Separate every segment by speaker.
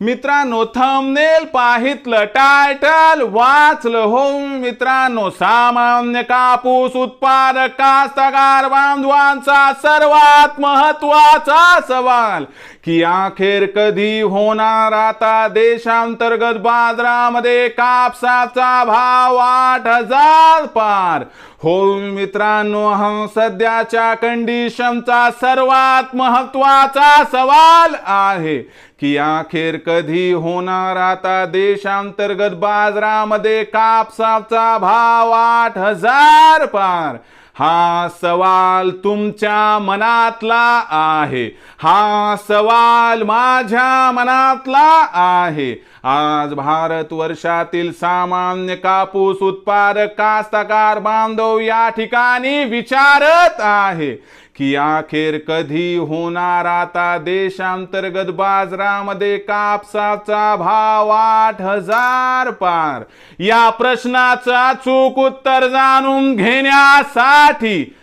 Speaker 1: मित्रांनो thumbnail पाहितलं title वाचलं हो. मित्रांनो सामान्य कापूस उत्पादक कास्तकार बांधवांचा सर्वात महत्त्वाचा सवाल की अखेर कधी होणार आता देशांतर्गत बाजारामध्ये कापसाचा भाव आठ हजार पार? हो मित्रांनो हा सध्याच्या कंडिशनचा सर्वात महत्त्वाचा सवाल आहे. की अखेर कधी होणार आता देशांतर्गत बाजारामध्ये कापसाचा भाव आठ हजार पार? हा सवाल तुमच्या मनातला आहे. हा सवाल माझ्या मनातला आहे. आज भारत वर्षातील सामान्य कापूस उत्पादक कास्तकार बांधव या ठिकाणी विचारत आहे. की अखेर कधी होणार आता देशांतर्गत बाजारामध्ये कापसाचा भाव आठ हजार पार. या प्रश्नाचा चूक उत्तर जाणून घेण्यासाठी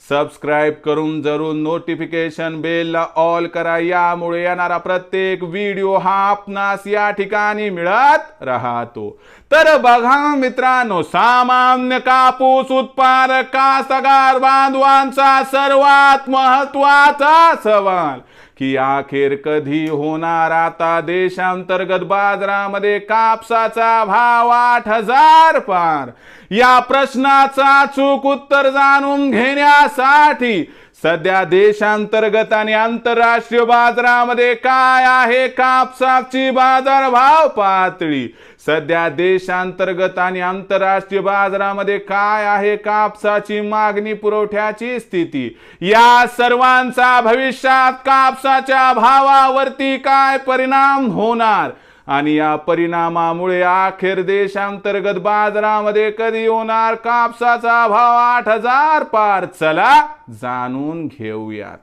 Speaker 1: सबस्क्राईब करून जरूर नोटिफिकेशन बेलला ऑल करा. यामुळे येणारा प्रत्येक व्हिडिओ हा आपणास या ठिकाणी मिळत राहतो. तर बघा मित्रांनो सामान्य कापूस उत्पादक कास्तकार बांधवांचा सर्वात महत्त्वाचा सवाल. की अखेर कधी होणार आता देशांतर्गत बाजारामध्ये कापसाचा भाव आठ हजार पार. या प्रश्नाचा चूक उत्तर जाणून घेण्यासाठी सध्या देशांतर्गत आणि आंतरराष्ट्रीय बाजारामध्ये काय आहे कापसाची बाजारभाव पातळी? सध्या देशांतर्गत आणि आंतरराष्ट्रीय बाजारामध्ये काय आहे कापसाची मागणी पुरवठ्याची स्थिती? या सर्वांचा भविष्यात कापसाच्या भावावरती काय परिणाम होणार? आणि या परिणामामुळे अखेर देशांतर्गत बाजारामध्ये कधी होणार कापसाचा भाव आठ हजार पार चला जाणून घेऊयात.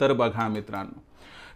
Speaker 1: तर बघा मित्रांनो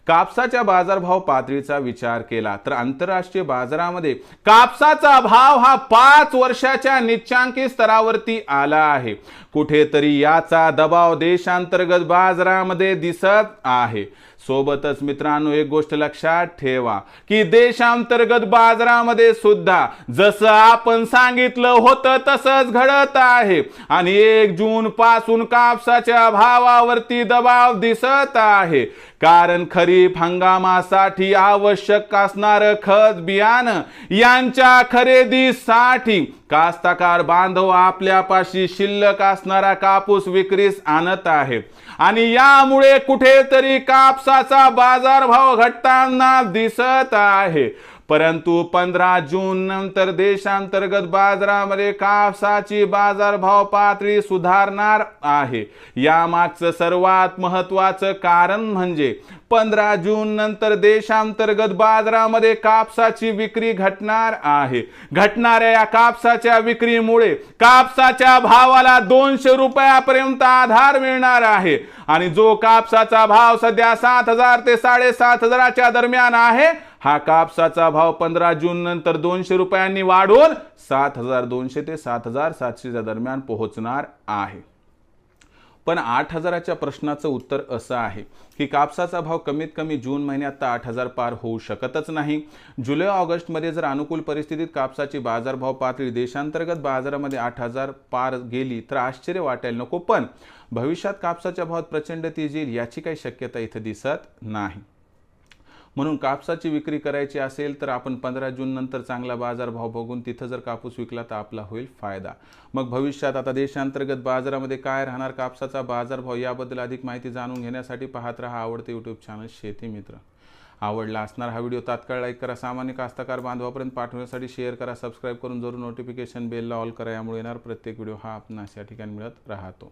Speaker 1: कापसाच्या बाजारभाव पातळीचा विचार केला तर आंतरराष्ट्रीय बाजारामध्ये कापसाचा भाव हा पाच वर्षाच्या निच्चांकी स्तरावरती आला आहे. कुठेतरी याचा दबाव देशांतर्गत बाजारामध्ये दिसत आहे. सोबतच मित्रांनो एक गोष्ट लक्षात ठेवा की देशांतर्गत बाजारामध्ये सुद्धा जसं आपण सांगितलं होतं तसंच घडत आहे. आणि एक जून पासून कापसाच्या भावावरती दबाव दिसत आहे. कारण खरीप हंगामासाठी आवश्यक असणारं खत बियाणं यांच्या खरेदीसाठी कास्तकार बांधव आपल्यापाशी शिल्लक असणारा कापूस विक्रीस आणत आहे. आणि यामुळे कुठेतरी कापसाचा बाजारभाव घटताना दिसत आहे. परंतु पंधरा जून नंतर देशांतर्गत बाजारामध्ये कापसाची बाजारभाव पातळी सुधारणार आहे. यामागचं सर्वात महत्वाचं कारण म्हणजे पंधरा जून नंतर देशांतर्गत बाजारामध्ये कापसाची विक्री घटणार आहे. घटणाऱ्या या कापसाच्या विक्रीमुळे कापसाच्या भावाला दोनशे रुपयापर्यंत आधार मिळणार आहे. आणि जो कापसाचा भाव सध्या सात हजार ते साडेसात हजाराच्या दरम्यान आहे हा कापसाचा भाव पंधरा जून नंतर दोनशे रुपयांनी वाढून सात हजार दोनशे ते सात हजार सातशेच्या दरम्यान पोहोचणार आहे. पण आठ हजाराच्या प्रश्नाचं उत्तर असं आहे की कापसाचा भाव कमीत कमी जून महिन्यात तर आठ हजार पार होऊ शकतच नाही. जुलै ऑगस्टमध्ये जर अनुकूल परिस्थितीत कापसाची बाजारभाव पातळी देशांतर्गत बाजारामध्ये आठ हजार पार गेली तर आश्चर्य वाटायला नको पण भविष्यात कापसाच्या भावात प्रचंड तेजी येईल याची काही शक्यता इथं दिसत नाही. म्हणून कापसाची विक्री करायची असेल तर आपण पंधरा जून नंतर चांगला बाजारभाव बघून तिथं जर कापूस विकला तर आपला होईल फायदा. मग भविष्यात आता देशांतर्गत बाजारामध्ये काय राहणार कापसाचा बाजारभाव याबद्दल अधिक माहिती जाणून घेण्यासाठी पाहत राहा आवडते यूट्यूब चॅनल शेती मित्र. आवडला असणार हा व्हिडिओ तात्काळ लाईक करा सामान्य कास्तकार बांधवापर्यंत पाठवण्यासाठी शेअर करा सबस्क्राईब करून जरूर नोटिफिकेशन बेलला ऑल करा यामुळे येणार प्रत्येक व्हिडिओ हा आपणास या ठिकाणी मिळत राहतो.